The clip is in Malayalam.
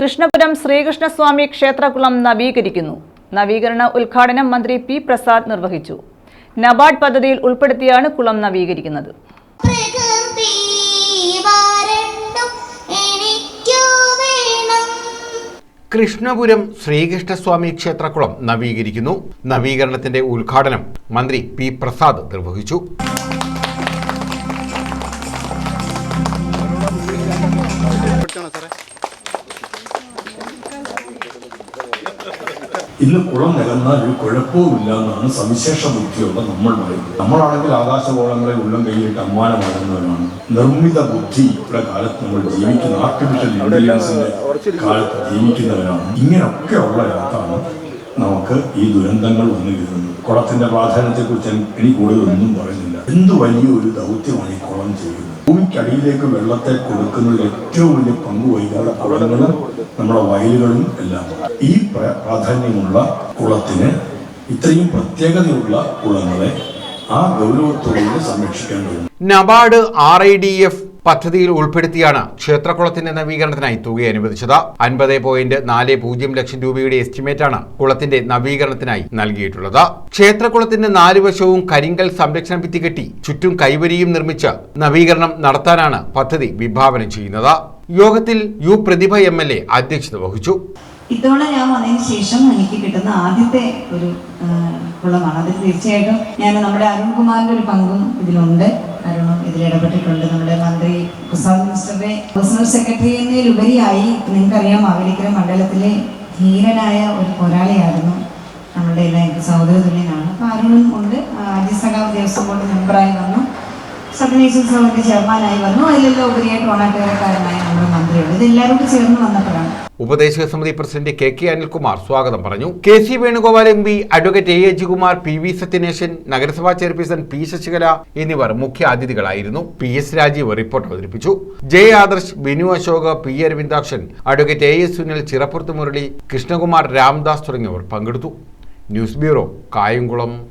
കൃഷ്ണപുരം ശ്രീകൃഷ്ണസ്വാമി ക്ഷേത്രകുളം നവീകരിക്കുന്നു. നവീകരണ ഉദ്ഘാടനം മന്ത്രി പി പ്രസാദ് നിർവഹിച്ചു. നബാർഡ് പദ്ധതിയിൽ ഉൾപ്പെടുത്തിയാണ് കുളം നവീകരിക്കുന്നത്. കൃഷ്ണപുരം ശ്രീകൃഷ്ണസ്വാമി ക്ഷേത്രകുളം നവീകരിക്കുന്നു. നവീകരണത്തിന്റെ ഉദ്ഘാടനം മന്ത്രി പി പ്രസാദ് നിർവഹിച്ചു. ഇന്ന് കുളം നികന്നാൽ ഒരു കുഴപ്പവുമില്ല എന്നാണ് സവിശേഷ ബുദ്ധിയുള്ള നമ്മൾ പറയുന്നത്. നമ്മളാണെങ്കിൽ ആകാശഗോളങ്ങളെ ഉള്ളം കൈയിട്ട് അമ്മാനമാകുന്നവരാണ്. നിർമ്മിത ബുദ്ധിയുടെ കാലത്ത് നമ്മൾ ജീവിക്കുന്ന ആർട്ടിഫിഷ്യൽ ഇന്റലിജൻസിന്റെ കാലത്ത് ജീവിക്കുന്നവരാണ്. ഇങ്ങനെയൊക്കെ ഉള്ള കാലത്താണ് നമുക്ക് ഈ ദുരന്തങ്ങൾ വന്നു കയറുന്നത്. കുളത്തിന്റെ പ്രാധാന്യത്തെക്കുറിച്ച് എനിക്ക് കൂടുതൽ ഒന്നും പറയുന്നില്ല. എന്ത് വലിയൊരു ദൗത്യമാണ് ഈ കുളം ചെയ്യുന്നത്? ഭൂമിക്കടിയിലേക്ക് വെള്ളത്തെ കൊടുക്കുന്നതിൽ ഏറ്റവും വലിയ പങ്ക് വഹിക്കാത്ത കുളങ്ങളും നമ്മുടെ വയലുകളും എല്ലാം ഈ പ്രാധാന്യമുള്ള കുളത്തിന് ഇത്രയും പ്രത്യേകതയുള്ള കുളങ്ങളെ ആ ഗൗരവത്തോടെ സംരക്ഷിക്കേണ്ടതുണ്ട് NABARD R I D F പദ്ധതിയിൽ ഉൾപ്പെടുത്തിയാണ് ക്ഷേത്രകുളത്തിന്റെ നവീകരണത്തിനായി തുക അനുവദിച്ചത്. അൻപത് പോയിന്റ് നാല് പൂജ്യം ലക്ഷം രൂപയുടെ എസ്റ്റിമേറ്റാണ് കുളത്തിന്റെ നവീകരണത്തിനായി നൽകിയിട്ടുള്ളത്. ക്ഷേത്രകുളത്തിന്റെ നാല് വശവും കരിങ്കൽ സംരക്ഷണ ഭിത്തി കെട്ടി ചുറ്റും കൈവരിയും നിർമ്മിച്ച് നവീകരണം നടത്താനാണ് പദ്ധതി വിഭാവനം ചെയ്യുന്നത്. യോഗത്തിൽ U Prathibha M L A അധ്യക്ഷത വഹിച്ചു. ഇത്തവണ ഞാൻ വന്നതിന് ശേഷം എനിക്ക് കിട്ടുന്ന ആദ്യത്തെ ഒരു കുളമാണ്. അതിൽ തീർച്ചയായിട്ടും ഞാൻ നമ്മുടെ അരുൺകുമാറിന്റെ ഒരു പങ്കും ഇതിലുണ്ട്. അരുണും ഇതിൽ ഇടപെട്ടിട്ടുണ്ട് നമ്മുടെ മന്ത്രി പ്രസാദ് മിസ്റ്ററുടെ പേഴ്സണൽ സെക്രട്ടറി എന്നതിലുപരിയായി നിങ്ങൾക്കറിയാം മാവേലിക്കര മണ്ഡലത്തിലെ ധീരനായ ഒരു പോരാളിയായിരുന്നു നമ്മുടെ എല്ലാം എനിക്ക് സഹോദര തുല്യനാണ് അപ്പോൾ അരുണും ഉണ്ട് ആദ്യ അജിസഖാവ് ദേവസ്വം ബോർഡ് മെമ്പറായി സബ് അവർക്ക് ചെയർമാനായി വന്നു. അതിലെല്ലാം ഉപരിയായിട്ട് ഓണാട്ടുകാരക്കാരനായ നമ്മുടെ മന്ത്രിയുണ്ട് ഇതെല്ലാവരും കൂടി ചേർന്ന് വന്നപ്പോഴാണ്. ഉപദേശക സമിതി പ്രസിഡന്റ് കെ കെ അനിൽകുമാർ സ്വാഗതം പറഞ്ഞു. K C Venugopal M P advocate A Ajikumar P V Sathyanesan നഗരസഭാ ചെയർപേഴ്സൺ പി ശശികല എന്നിവർ മുഖ്യ അതിഥികളായിരുന്നു. പി എസ് രാജീവ് റിപ്പോർട്ട് അവതരിപ്പിച്ചു. J Adarsh Binu Ashok P Aravindakshan advocate A S Sunil Chirappurath Murali Krishnakumar Ramdas തുടങ്ങിയവർ പങ്കെടുത്തു. News bureau Kayamkulam.